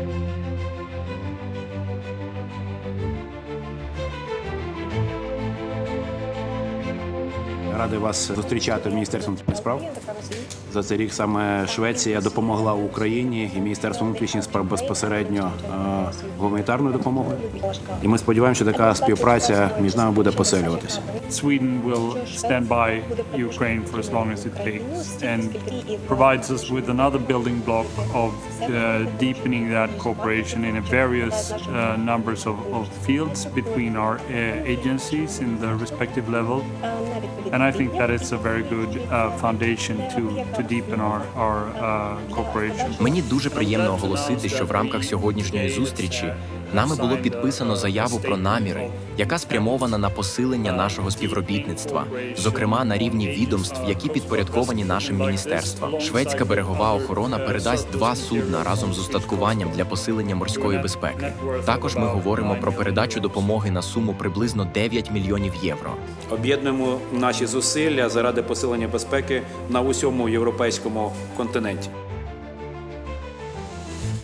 thank you радий вас зустрічати внутрішніх справ. За цей рік саме Швеція допомогла Україні і Міністерство внутрішніх справ безпосередньо е, гуманітарною допомогою. І ми сподіваємося, що така співпраця між нами буде посилюватися. Sweden will stand by Ukraine for as long as it takes and provides us with another building block of uh, deepening that cooperation in various uh, numbers of, of fields between our uh, agencies in the respective level. And I think that it's a very good uh, foundation to, to deepen our, our uh, cooperation. Мені дуже приємно оголосити, що в рамках сьогоднішньої зустрічі нами було підписано заяву про наміри, яка спрямована на посилення нашого співробітництва, зокрема на рівні відомств, які підпорядковані нашим міністерствам. Шведська берегова охорона передасть два судна разом з устаткуванням для посилення морської безпеки. Також ми говоримо про передачу допомоги на суму приблизно 9 мільйонів євро. Об'єднуємо наші зусилля заради посилення безпеки на усьому європейському континенті.